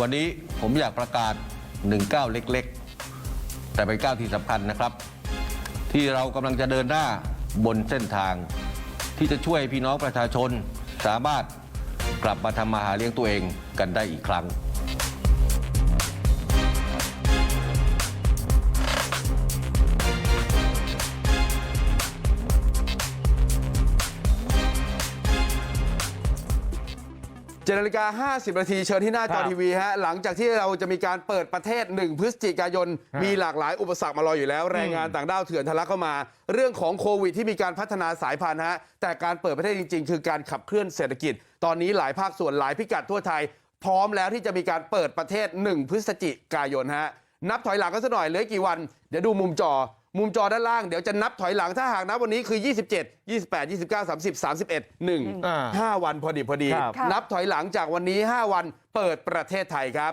วันนี้ผมอยากประกาศหนึ่งก้าวเล็กๆ แต่เป็นก้าวที่สำคัญนะครับ ที่เรากำลังจะเดินหน้าบนเส้นทาง ที่จะช่วยพี่น้องประชาชน สามารถกลับมาทำมาหาเลี้ยงตัวเองกันได้อีกครั้ง เจดนาฬิกา50 นาทีเชิญที่หน้าจอครับทีวีฮะหลังจากที่เราจะมีการเปิดประเทศ 1 พฤศจิกายนฮะมีหลากหลายอุปสรรคมารออยู่แล้ว แรงงานต่างด้าวเถื่อนทะลักเข้ามา เรื่องของโควิดที่มีการพัฒนาสายพันธุ์ฮะแต่การเปิดประเทศจริง ๆ คือการขับเคลื่อนเศรษฐกิจ ตอนนี้หลายภาคส่วนหลายพิกัดทั่วไทย พร้อมแล้วที่จะมีการเปิดประเทศ 1 พฤศจิกายนฮะนับถอยหลังกันสักหน่อยเหลือกี่วันเดี๋ยวดูมุมจอ มุมจอด้านล่างเดี๋ยวจะนับถอยหลังถ้าหากนับวันนี้คือ 27 28 29 30 31 1อ่า5วันพอดีพอดีครับค่ะนับถอยหลังจากวันนี้ 5 วันเปิดประเทศไทยครับ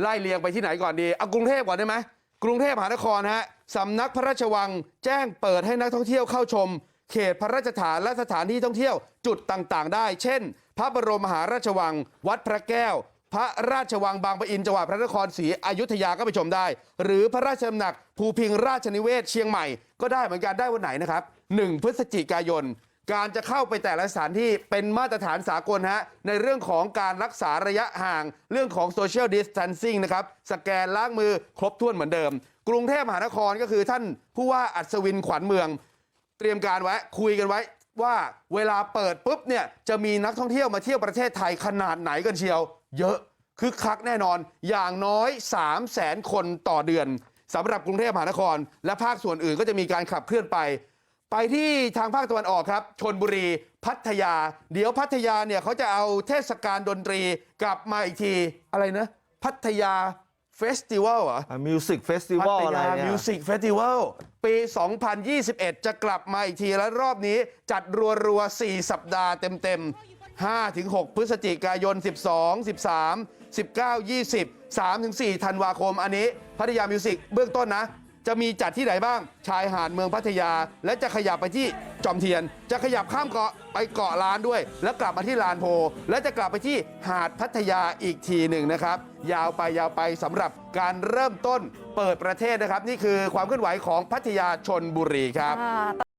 ไล่เรียงไปที่ไหนก่อนดีเอากรุงเทพก่อนได้ไหมกรุงเทพมหานครฮะสำนักพระราชวังแจ้งเปิดให้นักท่องเที่ยวเข้าชม เขตพระราชฐานและสถานที่ท่องเที่ยวจุดต่างๆ ได้ เช่น พระบรมมหาราชวัง วัดพระแก้ว พระราชวังบางปะอินจังหวัดพระนครศรีอยุธยาก็ไปชมได้ หรือพระราชดำหนักภูพิงราชนิเวศเชียงใหม่ก็ได้เหมือนกันได้วันไหนนะครับ 1 พฤศจิกายน การจะเข้าไปแต่ละสถานที่เป็นมาตรฐานสากลฮะในเรื่องของการรักษาระยะห่าง เรื่องของโซเชียลดิส a ทนซิ่งนะครับสแกนล้างมือครบถ้วนเหมือนเดิม กรุงเทพมหานครก็คือท่านผู้ว่าอัศวินขวัญเมือง เตรียมการไว้คุยกันไว้ ว่าเวลาเปิดปุ๊บเนี่ยจะมีนักท่องเที่ยวมาเที่ยวประเทศไทยขนาดไหนกันเชียว เยอะคึกคักแน่นอนอย่างน้อย3 0 0แสนคนต่อเดือนสำหรับกรุงเทพมหานคร และภาคส่วนอื่นก็จะมีการขับเคลื่อนไป ไปที่ทางภาคตะวันออกครับชนบุรีพัทยา เดี๋ยวพัทยาเนี่ยเขาจะเอาเทศกาลดนตรีกลับมาอีกทีอะไรนะ พัทยา เฟสติวัลเหรอมิวสิกเฟสติวัลอะไรพัทยาเนี่ยมิวสิกเฟสติวัลปี 2021 จะกลับมาอีกทีและรอบนี้จัดรัวๆ 4 สัปดาห์เต็มๆ 5-6 พฤศจิกายน 12 13 19 20 3-4ธันวาคม อันนี้พัทยามิวสิกเบื้องต้นนะ จะมีจัดที่ไหนบ้าง ชายหาดเมืองพัทยา และจะขยับไปที่จอมเทียน จะขยับข้ามเกาะไปเกาะล้านด้วย แล้วกลับมาที่ลานโพ และจะกลับไปที่หาดพัทยาอีกทีหนึ่งนะครับ ยาวไปยาวไปสำหรับการเริ่มต้นเปิดประเทศนะครับ นี่คือความเคลื่อนไหวของพัทยาชนบุรีครับ